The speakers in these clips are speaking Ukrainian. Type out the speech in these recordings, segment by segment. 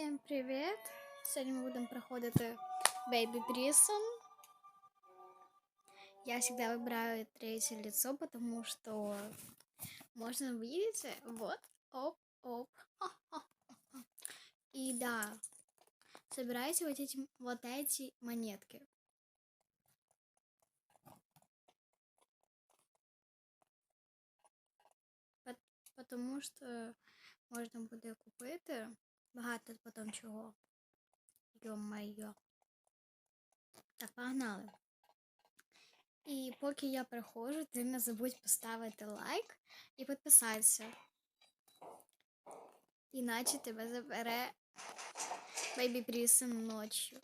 Всем привет! Сегодня мы будем проходити Baby Prison. Я всегда выбираю третье лицо, потому что можно видеть вот, оп, оп. И да, собирайте вот эти, вот эти монетки. Пот- Потому що можна буде купити багато потім чого. Йо-майо. Так, погнали. І поки я приходжу, ти не забудь поставити лайк і підписатися. Іначе тебе забере Бейбі Прісен ночі.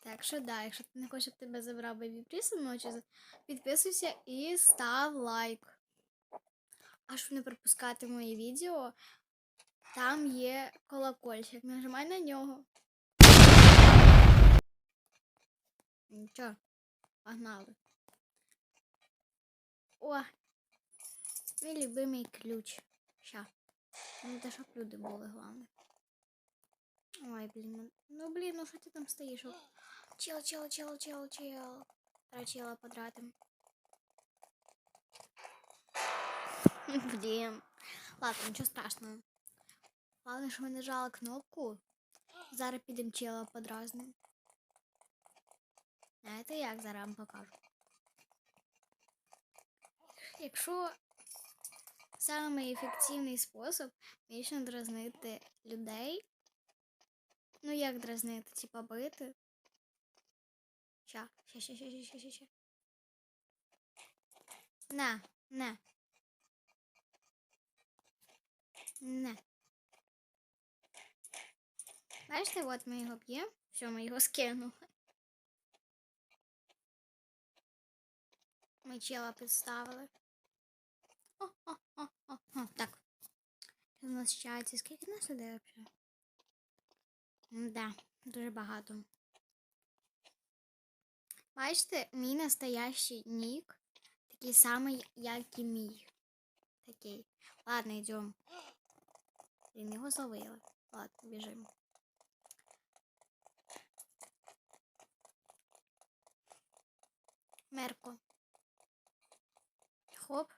Так що да, якщо ти не хочеш, щоб тебе забрав Бейбі Прісен ночі, підписуйся і став лайк. А щоб не пропускати мої відео, там є колокольчик. Нажимай на нього. Нічого, погнали. О! Мій любимий ключ. Ща. Ну, те, щоб люди були, головне. Ой, блін. ну- Ну, блін, ну що ти там стоїш? Чел, чел, чел, чел, чел. Про чела потратим. Блін. Ладно, нічого страшного. Главное, що ми нажали кнопку. Зараз підемо чела подразним. Знаєте як зараз вам покажу. Якщо самий ефективний спосіб вічно дразнити людей. Ну як дразнити? Типа бити. Ща, ща, ща, ща, ща, ща, ща. На, на. На. Бачите, от ми його б'ємо. Все, ми його скинули. Ми чела підставили. О-о-о-о-о. Так. У нас чаті. Скільки нас людей взагалі? Да, дуже багато. Бачите, мій настоящий нік такий самий, як і мій. Такий. Ладно, йдемо. Блін, його зловили. Ладно, біжимо. Мерко. Хоп.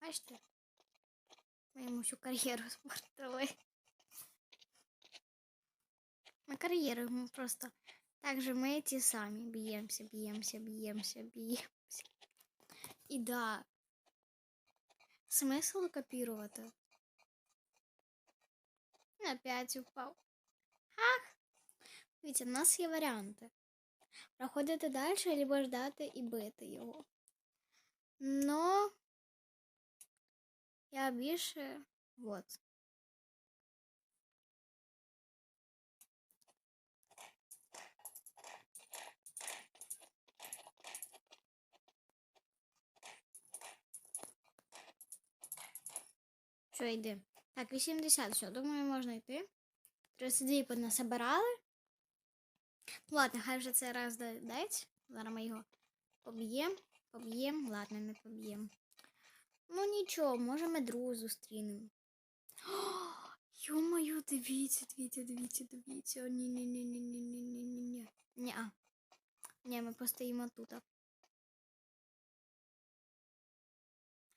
Бачите? Ми йому всю кар'єру спортили. Ми кар'єру йому просто. Так же ми ті самі. Б'ємося, б'ємося, б'ємося, б'ємося. І да. Смисл копірувати? Опять упав. Ах! Дивіться, в нас є варіанти. Проходити далі, або ждати і бити його. Но я більше вот. Що йди? Так, 80, все, думаю, можна йти. 32 понасобирали. Ладно, хай вже це раз да- Зараз ми його поб'ємо, поб'ємо. Ладно, не поб'ємо. Ну нічого, може ми другу зустрінемо. Йо-моє, дивіться, дивіться, дивіться, дивіться. О, ні, ні, ні, ні, ні, ні, ні, ні, ні. Ні, а. Ні, ми постоїмо тут.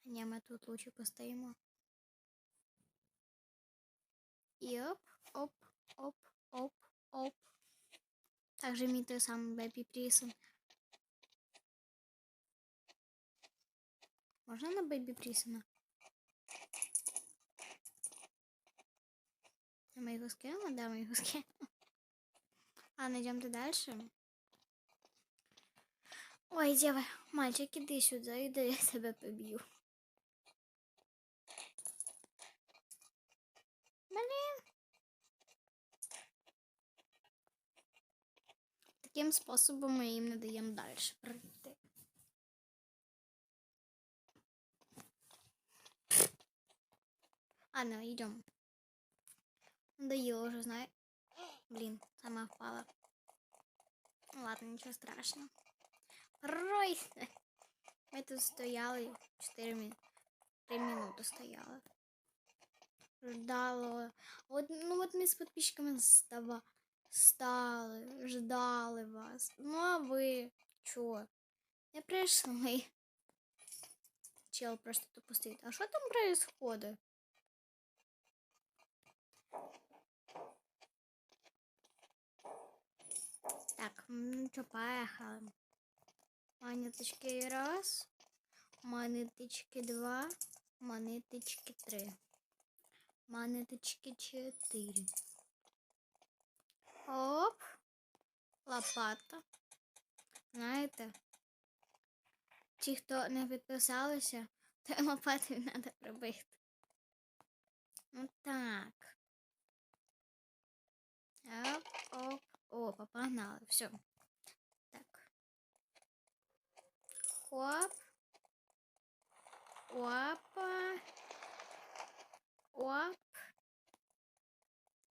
Ні, ми тут лучше постоїмо. І оп, оп, оп, оп, оп. Также мне той самый Бэби Присон. Можно на Бэби Присона? А мы его скинули? Да, мы его скинули. Ладно, идем-то дальше. Ой, дева, мальчик, іди сюди, іди, я тебя побью. Таким способом ми їм не даємо далі пройти. А, ну, йдемо. Надоело уже, знаю. Блин, сама впала. Ну Ладно, ничего страшного. Ройся. Ми тут стояли 4 минути. три минути стояли. Ждало. От, ну от ми з підписчиками става, Стали, ждали вас. Ну а ви чо? Не прийшли. Чел просто тупо стоїть. А що там происходит? Так, ну що, поехали. Монеточки раз, монеточки два, монеточки три, монеточки чотири. Оп, лопата. Знаєте, ті, хто не підписалися, то лопати треба робити. Ну так. Оп, оп. Опа, погнали. Все. Так. Хоп. Опа. Оп.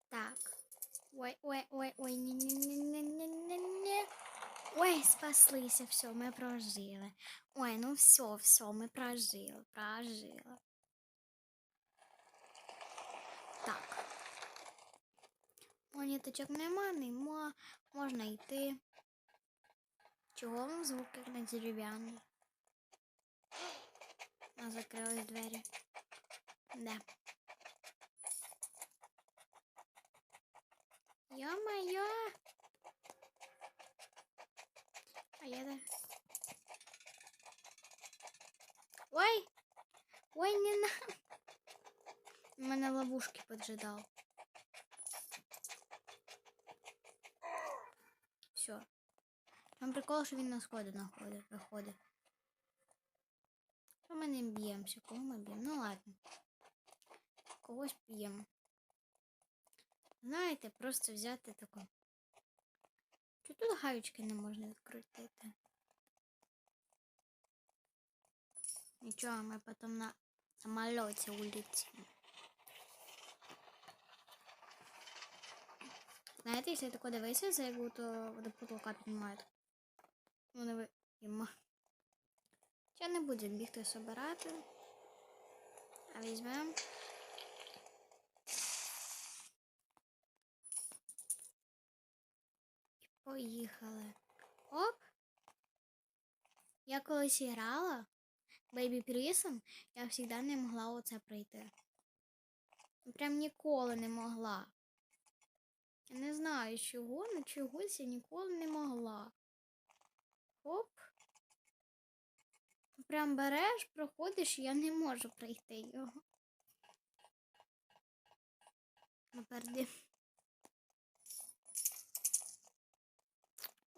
Так. Ой, ой, ой, ой, не, не, не, не, не, не, не. Ой, спаслися, все, ми прожили. Ой, ну все, все, ми прожили, прожили. Так. Монеточок нема, нема, можна йти. Чого вам звук як на дерев'яний? А закрились двері. Да. Ё-моё! А я да. Ой! Ой, не надо! Мене ловушки поджидал. Все. Там прикол, що він на сходи находить, виходить. Що ми не б'ємося? Кого ми б'ємо? Ну ладно. Когось б'ємо. Знаєте, просто взяти таку. Чи тут гаючки не можна відкрутити? Нічого, ми потім на самоліті улетимо. Знаєте, якщо тако дивися, за яку то до потолка піднімають. Ну, не ви... Ще не будемо бігти собирати. А візьмемо. Поїхали. Оп! Я колись грала Baby Prison, я завжди не могла оце пройти. Прям ніколи не могла. Я не знаю чого, але чогось я ніколи не могла. Оп. Прям береш, проходиш, я не можу пройти його. Наперді.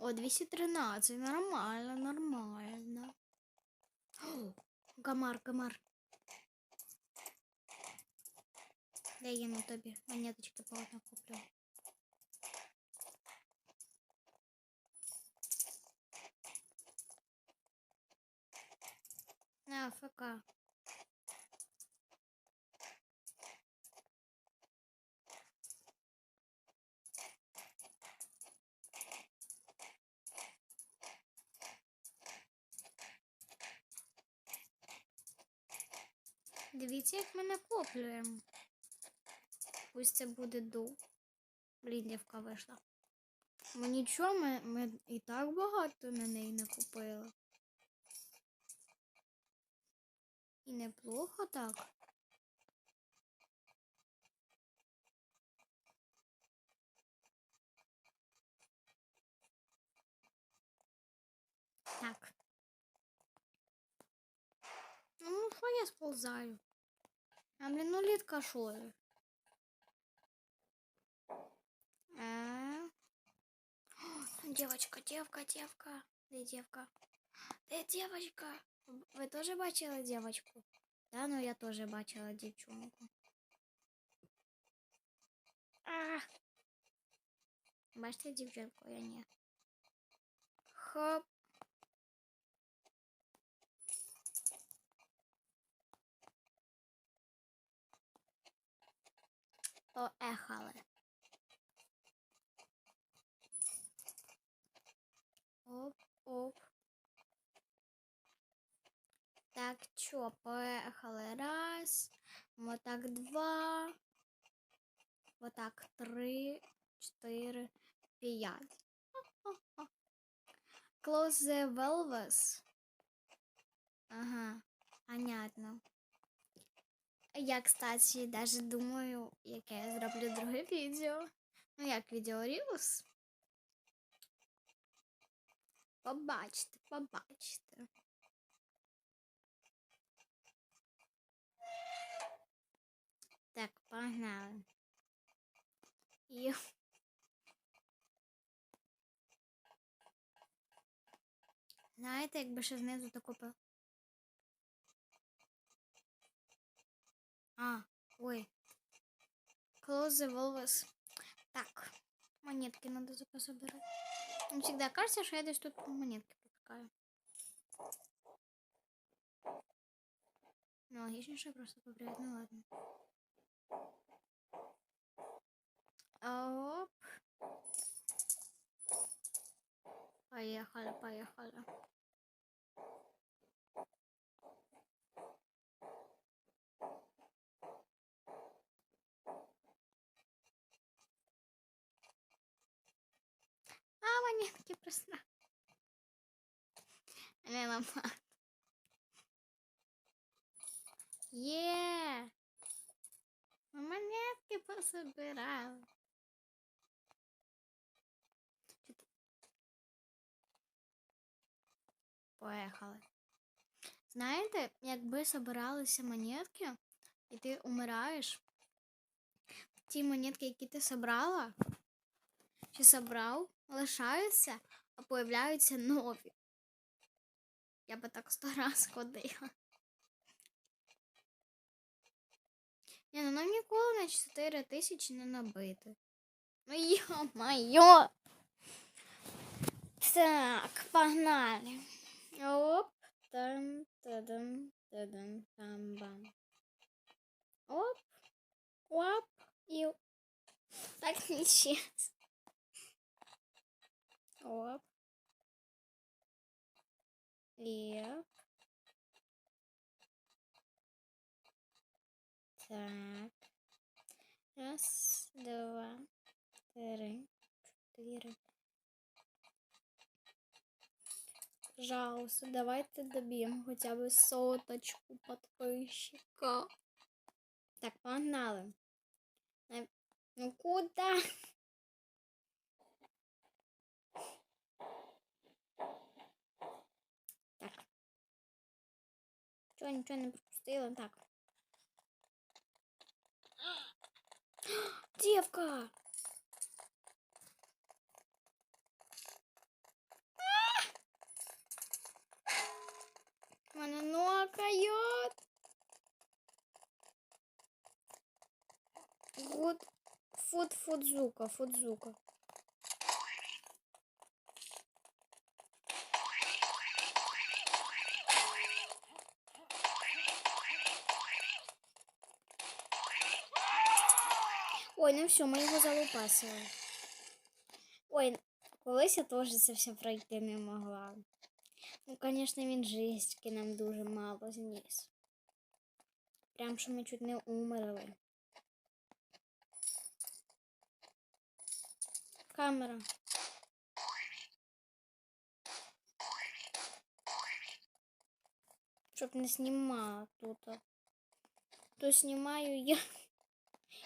О, 213, нормально, нормально. О, гамар, гамар. Дай я на тобі монеточки по куплю. На, АФК. Дивіться, як ми накоплюємо. Пусть це буде ду. Блін, дівка вийшла. Ну нічого, ми, ми і так багато на неї накупили. І неплохо так. Так. Ну, що я сползаю? А, блин, ну літка що? ли? А? О, Девочка, девка, девка. Де девка? Де девочка? Ви теж бачили девочку? Да, ну я теж бачила дівчонку. А! Бачите дівчинку, я ні. Хоп. Поехали. Оп, оп. Так, що, поехали. Раз. Вот так два. Вот три, чотири, п'ять. Close the valves. Ага, понятно. Я, кстати, даже думаю, яке я зроблю друге відео. Ну, як відео Ріус. Побачите, побачите. Так, погнали. І... Знаєте, якби ще знизу таку А, ой. The valves. Так, монетки надо собирать. Мне всегда кажется, что я десь тут монетки пропускаю. Ну, логичнейше просто побрать, ну ладно. Оп. Поехали, поехали. А, монетки просто. Не ломат. Є! Монетки пособирали. Поїхали. Знаєте, якби собиралися монетки, і ти умираєш, ті монетки, які ти собрала, чи собрав, лишаються, а появляються нові. Я би так сто раз ходила. Ні, ну нам ніколи на 4 тисячі не набити. Ну йо-майо! Так, погнали. Оп, там, тадам, тадам, там, бам. Оп, оп, і... Так нечесно. Оп. Леп. Так. Раз, два, три, четыре. Пожалуйста, давайте доб'ємо хоча б соточку подписчика. Так, погнали. Ну куда? Чого нічого не пропустила? Так. Девка! Мене нокають. Гуд. Фуд фудзука, фудзука. Ой, ну все, ми його залупасили. Ой, колись я теж це все пройти не могла. Ну, конечно, він жестки нам дуже мало зніс. Прям що ми чуть не умерли. Камера. Щоб не знімала тут. То знімаю я.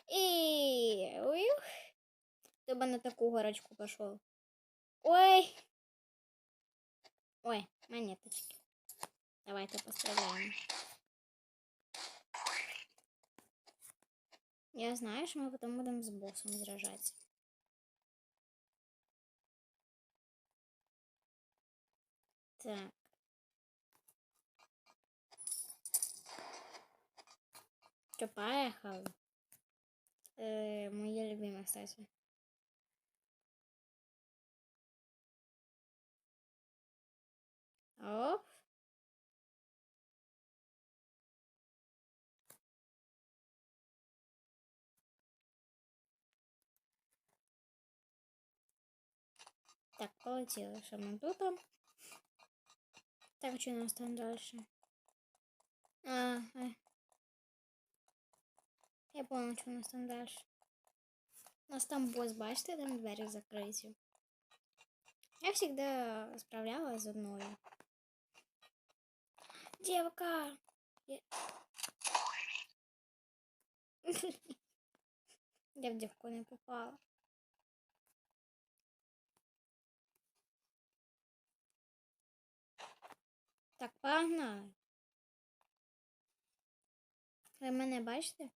І ух. Ти б на таку горочку пішов. Ой. Ой, монеточки. Давайте постреляем. Я знаю, что мы потом будем с боссом сражаться. Так. Что, поехал? Э, моя любимая, кстати. Оп. Так, полетіли, що ми тут. Так, що у нас там дальше? А, е. Я понял, що у нас там далі. У нас там босс, бачите, там двері закриті. Я всегда справлялась з одною. Девка! Я... В девку не попала. Так, погнали. Ви мене бачите?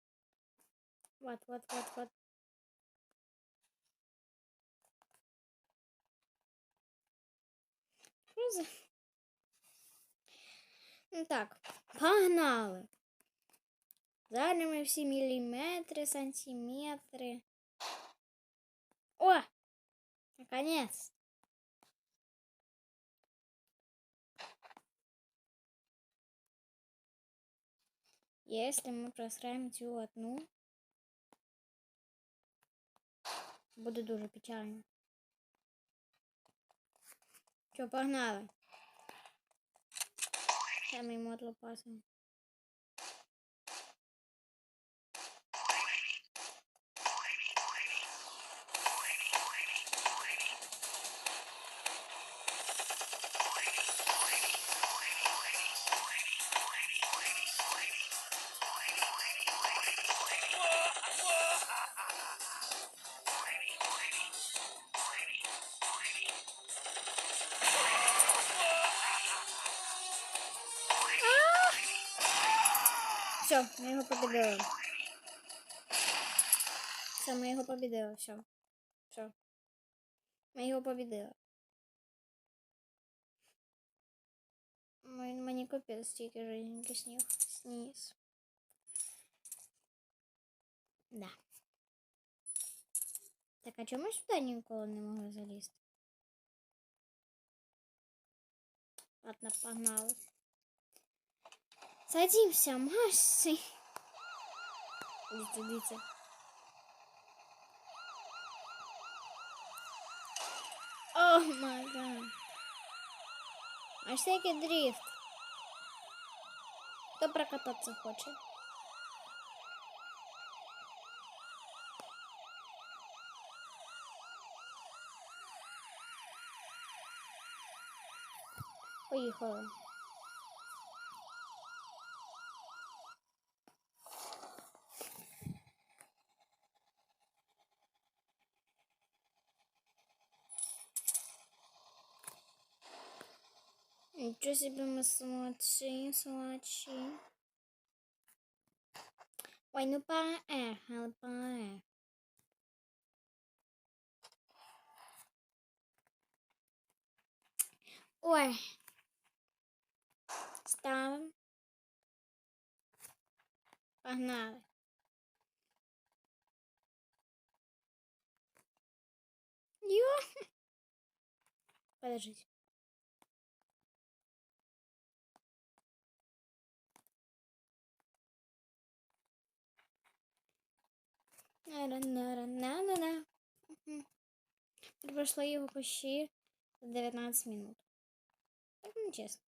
Вот, вот, вот, вот. Що за... Ну так, погнали. Зараз ми всі міліметри, сантиметри. О! Наконец! Если мы просраем цю одну, буде дуже печально. Що, погнали? Самий мод лопасом. Все, ми його побідили. Все, ми його побідили, все. Все. Ми його побідили. Мені, капець стільки жиденький сніг. Сніс. Да. Так, а чому сюди ніколи не могли залізти? Ладно, погнали. Садимся, Масси. Дивіться. О май гад. Всякий дрифт. Хто прокататься хоче? Поїхали. Ничего себе мы смачи, смачи. Ой, ну пора, але пора. Ой. Ставим. Погнали. Ё. Подождите. На-на-на-на-на-на. Прошло его почти 19 минут. Так нечестно.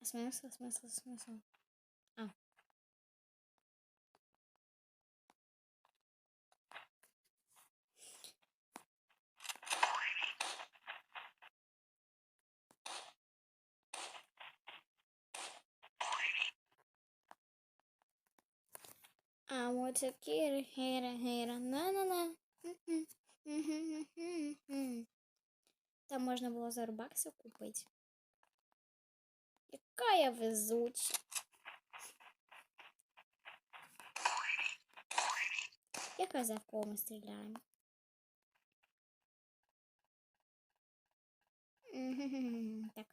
А смысл, смысл, смысл? I want to get a hater, hater, на на на Там можна було за рубакси купити. Яка я везуча. Я казав, кого ми стріляємо. Так.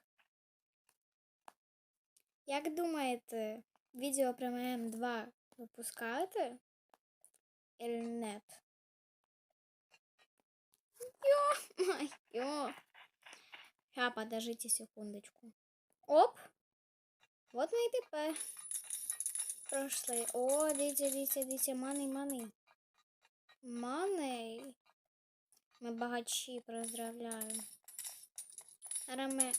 Як думаєте, відео про ММ2 выпускаете или нет? Ё-моё! Ща, подождите секундочку. Оп! Вот мы и тепер пройшли. О, дивіться, дивіться, дивіться, маний, маний. Маний. Ми багачі, поздравляю. Зараз ми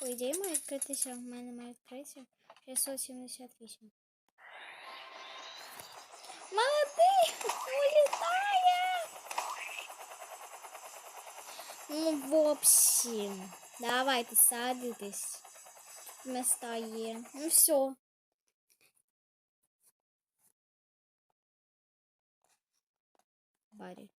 По ідеї має відкритися, в мене має відкритися 678. Молодий! Улітає! Ну, в общем, давайте садитесь. Места є. Ну все. Барі.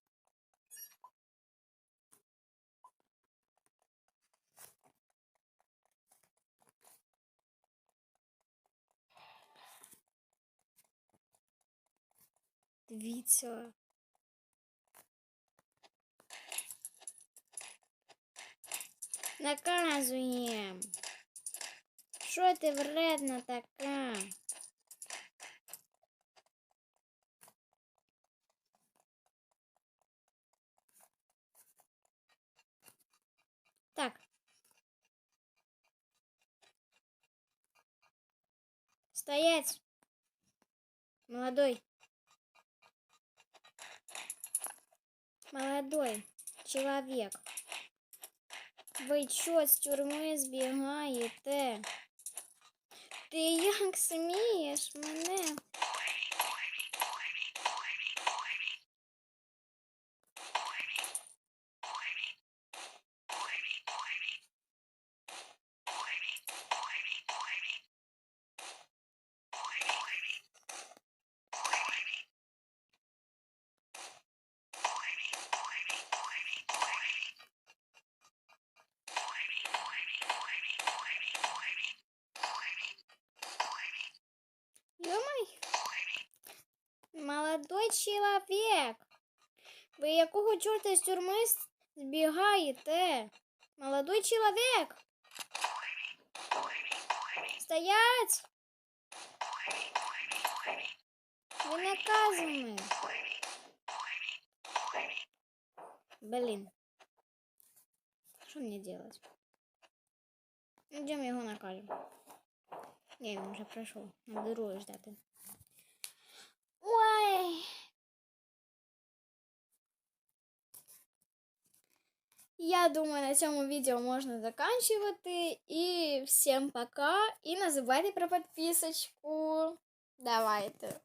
Дивіться. Наказуємо. Що ти вредна така? Так. Стоять. Молодой. Молодой человек. Ви що з тюрми збігаєте? Ти як смієш мене? Думай. Молодой чоловік. Ви якого чорта з тюрми збігаєте? Молодой чоловік. Стоять! Ви наказані. Блин. Что мне делать? Идем его накажем. Не, він вже пройшов. Нам дорогу ждати. Ой. Я думаю, на цьому відео можна заканчувати. І всім пока. І не забувайте про підписочку. Давайте.